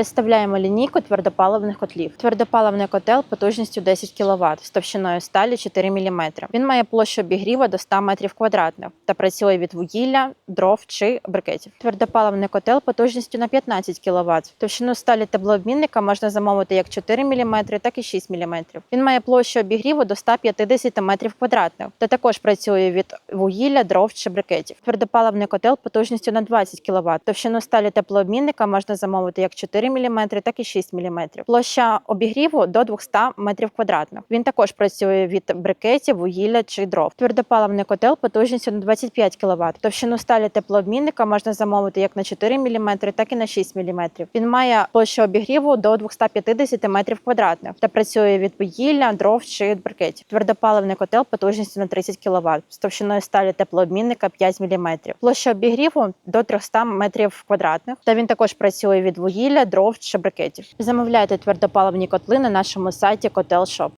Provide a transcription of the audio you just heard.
Представляємо лінійку твердопаливних котлів. Твердопаливний котел потужністю 10 кВт з товщиною сталі 4 мм. Він має площу обігріву до 100 метрів квадратних та працює від вугілля, дров чи брикетів. Твердопаливний котел потужністю на 15 кВт. Товщину сталі теплообмінника можна замовити як 4 мм, так і 6 мм. Він має площу обігріву до 150 метрів квадратних та також працює від вугілля, дров чи брикетів. Твердопаливний котел потужністю на 20 кВт. Товщину сталі теплообмінника можна замовити як 4 мм, так і 6 мм. Площа обігріву до 200 метрів квадратних. Він також працює від брикетів, вугілля чи дров. Твердопаливний котел потужністю на 25 кВт. Товщину сталі теплообмінника можна замовити як на 4 мм, так і на 6 мм. Він має площу обігріву до 250 метрів квадратних та працює від вугілля, дров чи брикетів. Твердопаливний котел потужністю на 30 кВт з товщиною сталі теплообмінника 5 мм. Площа обігріву до 300 метрів квадратних. Та він також працює від вугілля, дров чи брикетів. Замовляйте твердопаливні котли на нашому сайті Котел Shop.